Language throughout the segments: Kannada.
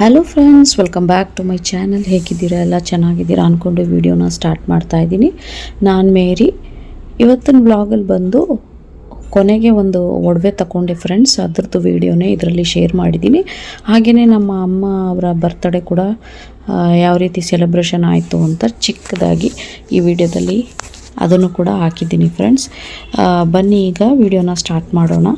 Hello friends welcome back to my channel ಹೇಗಿದ್ದೀರಾ? ಎಲ್ಲ ಚೆನ್ನಾಗಿದ್ದೀರಾ ಅಂದ್ಕೊಂಡು ವಿಡಿಯೋನ ಸ್ಟಾರ್ಟ್ ಮಾಡ್ತಾ ಇದ್ದೀನಿ. ನಾನು ಮೇರಿ. ಇವತ್ತಿನ ಬ್ಲಾಗಲ್ಲಿ ಬಂದು ಕೊನೆಗೆ ಒಂದು ಒಡವೆ ತಗೊಂಡೆ ಫ್ರೆಂಡ್ಸ್ ಅದ್ರದ್ದು ವಿಡಿಯೋನೇ ಇದರಲ್ಲಿ ಶೇರ್ ಮಾಡಿದ್ದೀನಿ. ಹಾಗೆಯೇ ನಮ್ಮ ಅಮ್ಮ ಅವರ ಬರ್ತ್ಡೇ ಕೂಡ ಯಾವ ರೀತಿ ಸೆಲೆಬ್ರೇಷನ್ ಆಯಿತು ಅಂತ ಚಿಕ್ಕದಾಗಿ ಈ ವಿಡಿಯೋದಲ್ಲಿ ಅದನ್ನು ಕೂಡ ಹಾಕಿದ್ದೀನಿ ಫ್ರೆಂಡ್ಸ್ ಬನ್ನಿ ಈಗ ವಿಡಿಯೋನ ಸ್ಟಾರ್ಟ್ ಮಾಡೋಣ.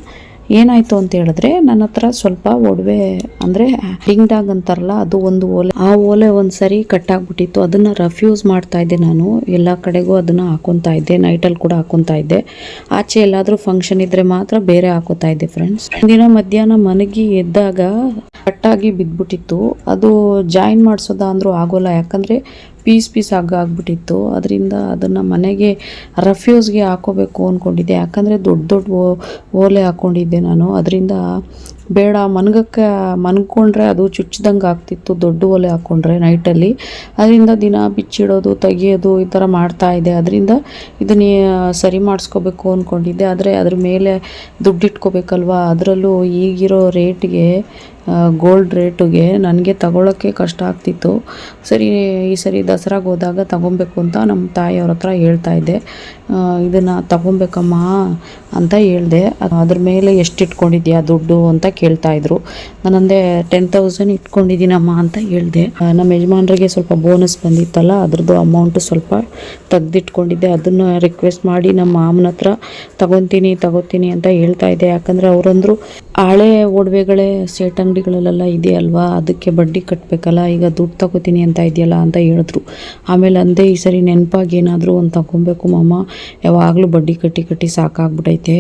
ಏನಾಯಿತು ಅಂತ ಹೇಳಿದ್ರೆ ನನ್ನ ಹತ್ರ ಸ್ವಲ್ಪ ಒಡವೆ ಅಂದರೆ ಡಿಂಗ್ ಡಾಗ್ ಅಂತಾರಲ್ಲ, ಅದು ಒಂದು ಓಲೆ. ಆ ಓಲೆ ಒಂದು ಸರಿ ಕಟ್ಟಾಗ್ಬಿಟ್ಟಿತ್ತು. ಅದನ್ನು ರಫ್ಯೂಸ್ ಮಾಡ್ತಾ ಇದ್ದೆ ನಾನು. ಎಲ್ಲ ಕಡೆಗೂ ಅದನ್ನು ಹಾಕೊತಾ ಇದ್ದೆ ನೈಟಲ್ಲಿ ಕೂಡ ಹಾಕೊತಾ ಇದ್ದೆ. ಆಚೆ ಎಲ್ಲಾದರೂ ಫಂಕ್ಷನ್ ಇದ್ದರೆ ಮಾತ್ರ ಬೇರೆ ಹಾಕೋತಾ ಇದ್ದೆ ಫ್ರೆಂಡ್ಸ್ ದಿನ ಮಧ್ಯಾಹ್ನ ಮನಗಿ ಎದ್ದಾಗ ಕಟ್ಟಾಗಿ ಬಿದ್ದುಬಿಟ್ಟಿತ್ತು ಅದು ಜಾಯಿನ್ ಮಾಡಿಸೋದ ಅಂದರೂ ಆಗೋಲ್ಲ. ಯಾಕಂದರೆ ಪೀಸ್ ಪೀಸ್ ಹಗ್ಗ ಆಗಿಬಿಟ್ಟಿತ್ತು. ಅದರಿಂದ ಅದನ್ನು ಮನೆಗೆ ರಫ್ಯೂಸ್ಗೆ ಹಾಕೋಬೇಕು ಅಂದ್ಕೊಂಡಿದ್ದೆ ಯಾಕಂದರೆ ದೊಡ್ಡ ದೊಡ್ಡ ಓಲೆ ಹಾಕ್ಕೊಂಡಿದ್ದೆ ನಾನು. ಅದರಿಂದ ಬೇಡ, ಮನ್ಗಕ್ಕೆ ಮನ್ಕೊಂಡ್ರೆ ಅದು ಚುಚ್ಚಿದಂಗೆ ಆಗ್ತಿತ್ತು, ದೊಡ್ಡ ಒಲೆ ಹಾಕ್ಕೊಂಡ್ರೆ ನೈಟಲ್ಲಿ. ಅದರಿಂದ ದಿನ ಬಿಚ್ಚಿಡೋದು, ತೆಗಿಯೋದು ಈ ಥರ ಮಾಡ್ತಾ ಇದೆ. ಅದರಿಂದ ಇದನ್ನ ಸರಿ ಮಾಡಿಸ್ಕೋಬೇಕು ಅಂದ್ಕೊಂಡಿದ್ದೆ ಆದರೆ ಅದ್ರ ಮೇಲೆ ದುಡ್ಡು ಅದರಲ್ಲೂ ಈಗಿರೋ ರೇಟ್ಗೆ ಗೋಲ್ಡ್ ರೇಟಿಗೆ ನನಗೆ ತಗೊಳ್ಳೋಕ್ಕೆ ಕಷ್ಟ ಆಗ್ತಿತ್ತು. ಸರಿ, ಈ ಸರಿ ದಸರಾಗ ಹೋದಾಗ ತಗೊಬೇಕು ಅಂತ ನಮ್ಮ ತಾಯಿಯವ್ರ ಹತ್ರ ಹೇಳ್ತಾ ಇದ್ದೆ. ಇದನ್ನು ತಗೊಬೇಕಮ್ಮ ಅಂತ ಹೇಳಿದೆ. ಅದ್ರ ಮೇಲೆ ಎಷ್ಟು ಇಟ್ಕೊಂಡಿದ್ಯಾ ದುಡ್ಡು ಅಂತ ಕೇಳ್ತಾ ಇದ್ರು. ನಾನಂದೆ ಟೆನ್ ತೌಸಂಡ್ ಇಟ್ಕೊಂಡಿದ್ದೀನಮ್ಮ ಅಂತ ಹೇಳಿದೆ. ನಮ್ಮ ಯಜಮಾನ್ರಿಗೆ ಸ್ವಲ್ಪ ಬೋನಸ್ ಬಂದಿತ್ತಲ್ಲ, ಅದ್ರದ್ದು ಅಮೌಂಟು ಸ್ವಲ್ಪ ತೆಗ್ದಿಟ್ಕೊಂಡಿದ್ದೆ. ಅದನ್ನು ರಿಕ್ವೆಸ್ಟ್ ಮಾಡಿ ನಮ್ಮ ಮಾಮನ ಹತ್ರ ತಗೊತೀನಿ, ತಗೋತೀನಿ ಅಂತ ಹೇಳ್ತಾ ಇದ್ದೆ. ಯಾಕಂದರೆ ಅವರಂದ್ರು ಹಳೆ ಒಡವೆಗಳೇ ಸೇಟ್ ಅಂಗಡಿಗಳಲ್ಲೆಲ್ಲ ಇದೆ ಅಲ್ವಾ, ಅದಕ್ಕೆ ಬಡ್ಡಿ ಕಟ್ಟಬೇಕಲ್ಲ ಈಗ ದುಡ್ಡು ತಗೋತೀನಿ ಅಂತ ಇದೆಯಲ್ಲ ಅಂತ ಹೇಳಿದ್ರು. ಆಮೇಲೆ ಅಂದೆ, ಈ ಸರಿ ನೆನಪಾಗಿ ಏನಾದರೂ ಒಂದು ತಗೊಬೇಕು ಮಾಮ. ಯಾವಾಗಲೂ ಬಡ್ಡಿ ಕಟ್ಟಿ ಕಟ್ಟಿ ಸಾಕಾಗ್ಬಿಟೈತೆ.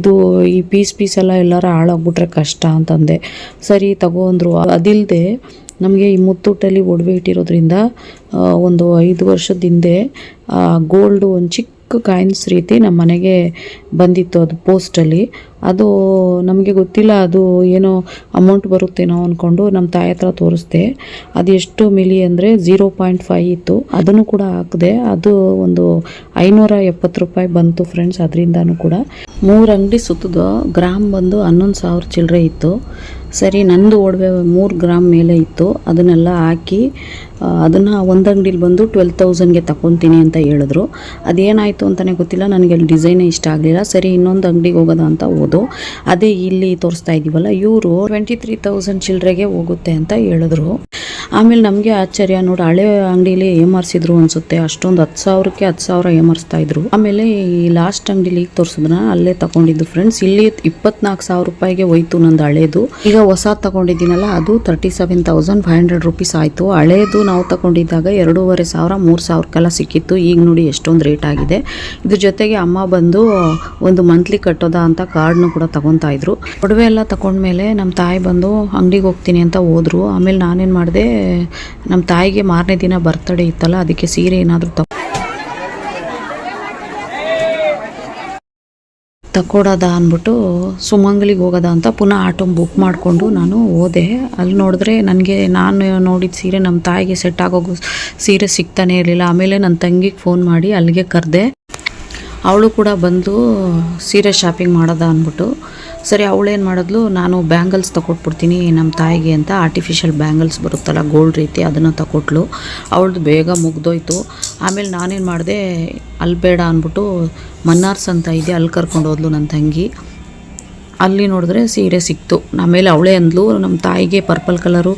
ಇದು ಈ ಪೀಸ್ ಪೀಸ್ ಎಲ್ಲರೂ ಎಲ್ಲಾರ ಹಾಳಾಗ್ಬಿಟ್ರೆ ಕಷ್ಟ. ಅಂತಂದೆ. ಸರಿ, ತಗೋ ಅಂದರು. ಅದಿಲ್ಲದೆ ನಮಗೆ ಈ ಮುತ್ತೂಟಲ್ಲಿ ಒಡವೆ ಇಟ್ಟಿರೋದ್ರಿಂದ ಒಂದು ಐದು ವರ್ಷದ ಹಿಂದೆ ಗೋಲ್ಡು ಒಂದು ಚಿಕ್ಕ ಕಾಯಿನ್ಸ್ ರೀತಿ ನಮ್ಮ ಮನೆಗೆ ಬಂದಿತ್ತು ಅದು ಪೋಸ್ಟಲ್ಲಿ ಅದು ನಮಗೆ ಗೊತ್ತಿಲ್ಲ ಅದು ಏನೋ ಅಮೌಂಟ್ ಬರುತ್ತೇನೋ ಅಂದ್ಕೊಂಡು ನಮ್ಮ ತಾಯಿ ಹತ್ರ ತೋರಿಸ್ದೆ. ಅದು ಎಷ್ಟು ಮಿಲಿ ಅಂದರೆ ಝೀರೋ ಪಾಯಿಂಟ್ ಫೈವ್ ಇತ್ತು. ಅದನ್ನು ಕೂಡ ಹಾಕಿದೆ. ಅದು ಒಂದು ಐನೂರ ಎಪ್ಪತ್ತು ರೂಪಾಯಿ ಬಂತು ಫ್ರೆಂಡ್ಸ್ ಅದರಿಂದನೂ ಕೂಡ. ಮೂರು ಅಂಗಡಿ ಸುತ್ತದ. ಗ್ರಾಮ್ ಬಂದು ಹನ್ನೊಂದು ಸಾವಿರ ಚಿಲ್ಲರೆ ಇತ್ತು. ಸರಿ, ನಂದು ಒಡವೆ ಮೂರು ಗ್ರಾಮ್ ಮೇಲೆ ಇತ್ತು. ಅದನ್ನೆಲ್ಲ ಹಾಕಿ ಅದನ್ನು ಒಂದು ಅಂಗಡಿಲಿ ಬಂದು ಟ್ವೆಲ್ ತೌಸಂಡ್ಗೆ ತಗೊತೀನಿ ಅಂತ ಹೇಳಿದ್ರು. ಅದೇನಾಯಿತು ಅಂತಲೇ ಗೊತ್ತಿಲ್ಲ, ನನಗೆ ಅಲ್ಲಿ ಡಿಸೈನೇ ಇಷ್ಟ ಆಗಲಿಲ್ಲ. ಸರಿ, ಇನ್ನೊಂದು ಅಂಗಡಿಗೆ ಹೋಗೋದ ಅಂತ ಓದು ಅದೇ ಇಲ್ಲಿ ತೋರಿಸ್ತಾ ಇದ್ದೀವಲ್ಲ ಇವರು ಟ್ವೆಂಟಿ ತ್ರೀ ತೌಸಂಡ್ ಚಿಲ್ಲರೆಗೆ ಹೋಗುತ್ತೆ ಅಂತ ಹೇಳಿದ್ರು. ಆಮೇಲೆ ನಮಗೆ ಆಶ್ಚರ್ಯ, ನೋಡಿ, ಹಳೆ ಅಂಗಡಿಲಿ ಏಮಾರಿಸಿದ್ರು ಅನ್ಸುತ್ತೆ. ಅಷ್ಟೊಂದು ಹತ್ತು ಸಾವಿರಕ್ಕೆ ಹತ್ತು ಸಾವಿರ ಏಮಾರಿಸ್ತಾ ಇದ್ರು. ಆಮೇಲೆ ಈ ಲಾಸ್ಟ್ ಅಂಗಡಿಲಿ ಈಗ ತೋರಿಸಿದ್ರ ಅಲ್ಲೇ ತಗೊಂಡಿದ್ದು ಫ್ರೆಂಡ್ಸ್ ಇಲ್ಲಿ ಇಪ್ಪತ್ನಾಲ್ಕು ಸಾವಿರ ರೂಪಾಯಿಗೆ ಹೋಯ್ತು ನಂದು ಹಳೇದು. ಈಗ ಹೊಸ ತಗೊಂಡಿದ್ದೀನಲ್ಲ, ಅದು thirty seven thousand five hundred rupees ಆಯಿತು. ಹಳೇದು ನಾವು ತಗೊಂಡಿದ್ದಾಗ ಎರಡೂವರೆ ಸಾವಿರ, ಮೂರು ಸಾವಿರಕ್ಕೆಲ್ಲ ಸಿಕ್ಕಿತ್ತು. ಈಗ ನೋಡಿ ಎಷ್ಟೊಂದು ರೇಟ್ ಆಗಿದೆ. ಇದ್ರ ಜೊತೆಗೆ ಅಮ್ಮ ಬಂದು, ಒಂದು ಮಂತ್ಲಿ ಕಟ್ಟೋದ ಅಂತ ಕಾರ್ಡ್ನು ಕೂಡ ತಗೊತಾ ಇದ್ರು. ಒಡವೆ ಎಲ್ಲ ತಗೊಂಡ್ಮೇಲೆ ನಮ್ಮ ತಾಯಿ ಬಂದು, ಅಂಗಡಿಗೆ ಹೋಗ್ತೀನಿ ಅಂತ ಹೋದ್ರು. ಆಮೇಲೆ ನಾನೇನು ಮಾಡಿದೆ ನಮ್ಮ ತಾಯಿಗೆ ಮಾರನೇ ದಿನ ಬರ್ತಡೇ ಇತ್ತಲ್ಲ, ಅದಕ್ಕೆ ಸೀರೆ ಏನಾದರೂ ತಗೊ ತಕೊಡೋದ ಅಂದ್ಬಿಟ್ಟು ಸುಮಂಗ್ಲಿಗೆ ಹೋಗೋದ ಅಂತ ಪುನಃ ಆಟೋ ಬುಕ್ ಮಾಡಿಕೊಂಡು ನಾನು ಹೋದೆ. ಅಲ್ಲಿ ನೋಡಿದ್ರೆ ನನಗೆ ನಾನು ನೋಡಿದ ಸೀರೆ ನಮ್ಮ ತಾಯಿಗೆ ಸೆಟ್ ಆಗೋಗೋ ಸೀರೆ ಸಿಗ್ತಾನೆ ಇರಲಿಲ್ಲ. ಆಮೇಲೆ ನನ್ನ ತಂಗಿಗೆ ಫೋನ್ ಮಾಡಿ ಅಲ್ಲಿಗೆ ಕರೆದೆ. ಅವಳು ಕೂಡ ಬಂದು ಸೀರೆ ಶಾಪಿಂಗ್ ಮಾಡೋದ ಅಂದ್ಬಿಟ್ಟು, ಸರಿ ಅವಳೇನು ಮಾಡಿದ್ಲು? ನಾನು ಬ್ಯಾಂಗಲ್ಸ್ ತಗೊಟ್ಬಿಡ್ತೀನಿ ನಮ್ಮ ತಾಯಿಗೆ ಅಂತ ಆರ್ಟಿಫಿಷಿಯಲ್ ಬ್ಯಾಂಗಲ್ಸ್ ಬರುತ್ತಲ್ಲ ಗೋಲ್ಡ್ ರೀತಿ ಅದನ್ನು ತಗೊಟ್ಲು ಅವಳದು ಬೇಗ ಮುಗ್ದೋಯ್ತು. ಆಮೇಲೆ ನಾನೇನು ಮಾಡಿದೆ ಅಲ್ಲಿ ಬೇಡ ಅಂದ್ಬಿಟ್ಟು ಮನ್ನಾರ್ಸ್ ಅಂತ ಇದೆ, ಅಲ್ಲಿ ಕರ್ಕೊಂಡು ಹೋದ್ಲು ನನ್ನ ತಂಗಿ. ಅಲ್ಲಿ ನೋಡಿದ್ರೆ ಸೀರೆ ಸಿಕ್ತು. ಆಮೇಲೆ ಅವಳೇ ಅಂದ್ಲು, ನಮ್ಮ ತಾಯಿಗೆ ಪರ್ಪಲ್ ಕಲರು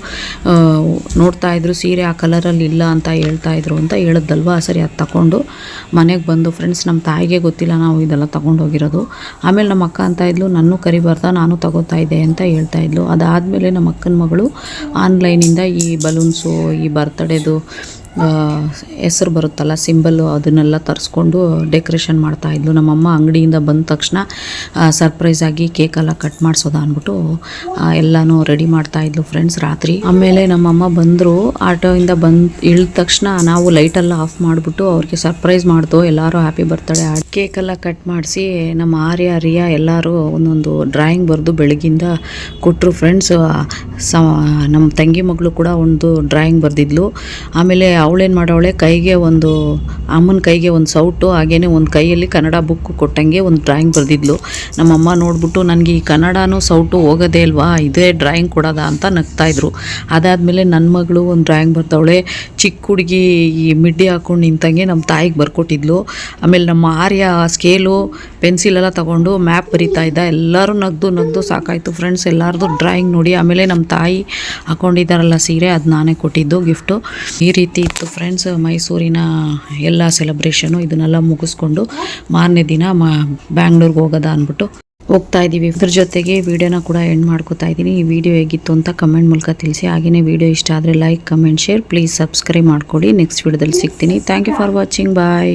ನೋಡ್ತಾ ಇದ್ರು, ಸೀರೆ ಆ ಕಲರಲ್ಲಿ ಇಲ್ಲ ಅಂತ ಹೇಳ್ತಾ ಇದ್ರು ಅಂತ ಹೇಳದ್ದಲ್ವಾ ಸರಿ, ಅದು ತಗೊಂಡು ಮನೆಗೆ ಬಂದು ಫ್ರೆಂಡ್ಸ್ ನಮ್ಮ ತಾಯಿಗೆ ಗೊತ್ತಿಲ್ಲ, ನಾವು ಇದೆಲ್ಲ ತಗೊಂಡು ಹೋಗಿರೋದು. ಆಮೇಲೆ ನಮ್ಮ ಅಕ್ಕ ಅಂತ ಇದ್ಲು, ನನ್ನೂ ಕರಿಬಾರ್ದ, ನಾನು ತಗೋತಾ ಇದ್ದೆ ಅಂತ ಹೇಳ್ತಾ ಇದ್ಲು. ಅದಾದಮೇಲೆ ನಮ್ಮ ಅಕ್ಕನ ಮಗಳು ಆನ್ಲೈನಿಂದ ಈ ಬಲೂನ್ಸು ಈ ಬರ್ತ್ಡೇದು ಹೆಸರು ಬರುತ್ತಲ್ಲ ಸಿಂಬಲ್ಲು ಅದನ್ನೆಲ್ಲ ತರಿಸ್ಕೊಂಡು ಡೆಕೋರೇಷನ್ ಮಾಡ್ತಾ ಇದ್ಲು. ನಮ್ಮಮ್ಮ ಅಂಗಡಿಯಿಂದ ಬಂದ ತಕ್ಷಣ ಸರ್ಪ್ರೈಸ್ ಆಗಿ ಕೇಕೆಲ್ಲ ಕಟ್ ಮಾಡಿಸೋದ ಅಂದ್ಬಿಟ್ಟು ಎಲ್ಲನೂ ರೆಡಿ ಮಾಡ್ತಾ ಇದ್ಲು ಫ್ರೆಂಡ್ಸ್ ರಾತ್ರಿ. ಆಮೇಲೆ ನಮ್ಮಮ್ಮ ಬಂದರು, ಆಟೋಯಿಂದ ಬಂದು ಇಳಿದ ತಕ್ಷಣ ನಾವು ಲೈಟೆಲ್ಲ ಆಫ್ ಮಾಡಿಬಿಟ್ಟು ಅವ್ರಿಗೆ ಸರ್ಪ್ರೈಸ್ ಮಾಡ್ದು, ಎಲ್ಲರೂ ಹ್ಯಾಪಿ ಬರ್ತಡೇ ಕೇಕೆಲ್ಲ ಕಟ್ ಮಾಡಿಸಿ ನಮ್ಮ ಆರ್ಯ, ರಿಯಾ ಎಲ್ಲರೂ ಒಂದೊಂದು ಡ್ರಾಯಿಂಗ್ ಬರೆದು ಬೆಳಗಿಂದ ಕೊಟ್ಟರು ಫ್ರೆಂಡ್ಸ್ ಸ, ನಮ್ಮ ತಂಗಿ ಮಗಳು ಕೂಡ ಒಂದು ಡ್ರಾಯಿಂಗ್ ಬರೆದಿದ್ಲು. ಆಮೇಲೆ ಅವಳೇನು ಮಾಡೋವಳೆ, ಕೈಗೆ ಒಂದು, ಅಮ್ಮನ ಕೈಗೆ ಒಂದು ಸೌಟು ಹಾಗೇ ಒಂದು ಕೈಯಲ್ಲಿ ಕನ್ನಡ ಬುಕ್ ಕೊಟ್ಟಂಗೆ ಒಂದು ಡ್ರಾಯಿಂಗ್ ಬರೆದಿದ್ಲು. ನಮ್ಮಮ್ಮ ನೋಡ್ಬಿಟ್ಟು, ನನಗೆ ಈ ಕನ್ನಡನೂ ಸೌಟು ಹೋಗೋದೇ ಅಲ್ವಾ ಇದೇ ಡ್ರಾಯಿಂಗ್ ಕೊಡೋದ? ಅಂತ ನಗ್ತಾಯಿದ್ರು ಅದಾದಮೇಲೆ ನನ್ನ ಮಗಳು ಒಂದು ಡ್ರಾಯಿಂಗ್ ಬರ್ತಾವಳೆ ಚಿಕ್ಕ ಹುಡುಗಿ ಈ ಮಿಡ್ಡಿ ಹಾಕೊಂಡು ನಿಂತಂಗೆ ನಮ್ಮ ತಾಯಿಗೆ ಬರ್ಕೊಟ್ಟಿದ್ಲು. ಆಮೇಲೆ ನಮ್ಮ ಆರ್ಯ ಸ್ಕೇಲು ಪೆನ್ಸಿಲೆಲ್ಲ ತೊಗೊಂಡು ಮ್ಯಾಪ್ ಬರಿತಾ ಇದ್ದ. ಎಲ್ಲರೂ ನಗ್ದು ನಗ್ದು ಸಾಕಾಯಿತು ಫ್ರೆಂಡ್ಸ್ ಎಲ್ಲರದು ಡ್ರಾಯಿಂಗ್ ನೋಡಿ, ಆಮೇಲೆ ನಮ್ಮ ತಾಯಿ ಹಾಕೊಂಡಿದ್ದಾರಲ್ಲ ಸೀರೆ, ಅದು ನಾನೇ ಕೊಟ್ಟಿದ್ದು ಗಿಫ್ಟು ಈ ರೀತಿ ಇತ್ತು ಫ್ರೆಂಡ್ಸ್ ಮೈಸೂರಿನ ಎಲ್ಲ ಸೆಲೆಬ್ರೇಷನು ಇದನ್ನೆಲ್ಲ ಮುಗಿಸ್ಕೊಂಡು ಮಾರನೇ ದಿನ ಮ, ಬ್ಯಾಂಗ್ಳೂರ್ಗೆ ಹೋಗೋದ ಅಂದ್ಬಿಟ್ಟು ಹೋಗ್ತಾ ಇದ್ದೀವಿ. ಇದ್ರ ಜೊತೆಗೆ ವಿಡಿಯೋನ ಕೂಡ ಎಂಡ್ ಮಾಡ್ಕೋತಾ ಇದ್ದೀನಿ. ಈ ವಿಡಿಯೋ ಹೇಗಿತ್ತು ಅಂತ ಕಮೆಂಟ್ ಮೂಲಕ ತಿಳಿಸಿ. ಹಾಗೆಯೇ ವಿಡಿಯೋ ಇಷ್ಟ ಆದರೆ like comment share please subscribe ಮಾಡ್ಕೊಡಿ ನೆಕ್ಸ್ಟ್ ವಿಡಿಯೋದಲ್ಲಿ ಸಿಗ್ತೀನಿ. Thank you for watching bye